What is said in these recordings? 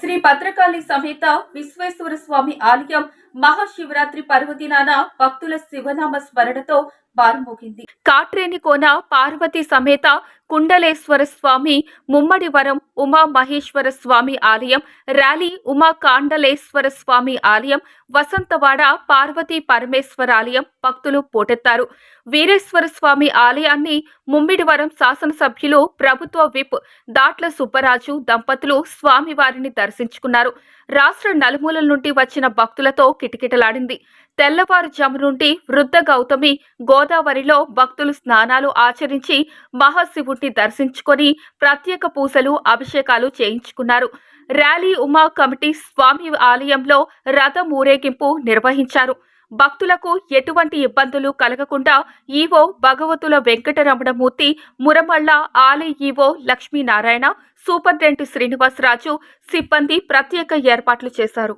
శ్రీ భద్రకాళి సమేత విశ్వేశ్వర స్వామి ఆలయం మహాశివరాత్రి పర్వదినాన భక్తుల శివనామ స్మరణతో బారుమోగింది కాట్రేని కోన పార్వతి సమేత కుండలేశ్వర స్వామి ముమ్మడివరం ఉమా మహేశ్వర స్వామి ఆలయం ర్యాలీ ఉమా కాండలేశ్వర స్వామి ఆలయం వసంతవాడ పార్వతీ పరమేశ్వర ఆలయం భక్తులు పోటెత్తారు. వీరేశ్వర స్వామి ఆలయాన్ని ముమ్మిడివరం శాసనసభ్యులు ప్రభుత్వ విప్ దాట్ల సుబ్బరాజు దంపతులు స్వామివారిని దర్శించుకున్నారు. రాష్ట్ర నలుమూలల నుండి వచ్చిన భక్తులతో కిటకిటలాడింది. తెల్లవారుజాము నుండి వృద్ధ గౌతమి గోదావరిలో భక్తులు స్నానాలు ఆచరించి మహాశివుడిని దర్శించుకొని ప్రత్యేక పూజలు అభిషేకాలు చేయించుకున్నారు. ర్యాలీ ఉమా కమిటీ స్వామి ఆలయంలో రథం ఊరేగింపు నిర్వహించారు. భక్తులకు ఎటువంటి ఇబ్బందులు కలగకుండా ఈవో భగవతుల వెంకటరమణమూర్తి మురమళ్ళ ఆలయ ఈవో లక్ష్మీనారాయణ సూపరింటెండెంట్ శ్రీనివాసరాజు సిబ్బంది ప్రత్యేక ఏర్పాట్లు చేశారు.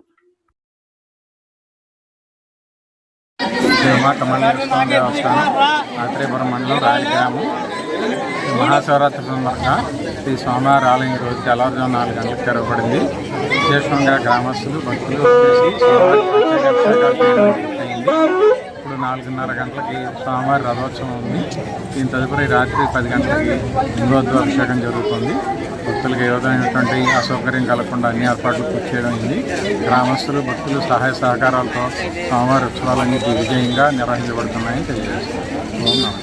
శ్రీమాత మండల స్వామి దేవస్థానం ఆత్రేయపురం మండలం రాయగ్రామం. మహాశివరాత్రి సందర్భంగా ఈ స్వామివారి ఆలయం ఈ రోజు తెల్లవారుజాము నాలుగు గంటలకు తెరవబడింది. విశేషంగా గ్రామస్తులు భక్తులు వచ్చేసి అయింది. నాలుగున్నర గంటలకి స్వామివారి రథోత్సవం ఉంది. దీని తదుపరి రాత్రి పది గంటలకి ఇంగోద్వ జరుగుతుంది. భక్తులకు ఏ విధమైనటువంటి అసౌకర్యం కలగకుండా అన్ని ఏర్పాట్లు పూర్తి చేయడం అయింది గ్రామస్తులు భక్తులు సహాయ సహకారాలతో స్వామివారి ఉత్సవాలన్నీ విజయంగా నిర్వహించబడుతున్నాయని తెలియజేస్తారు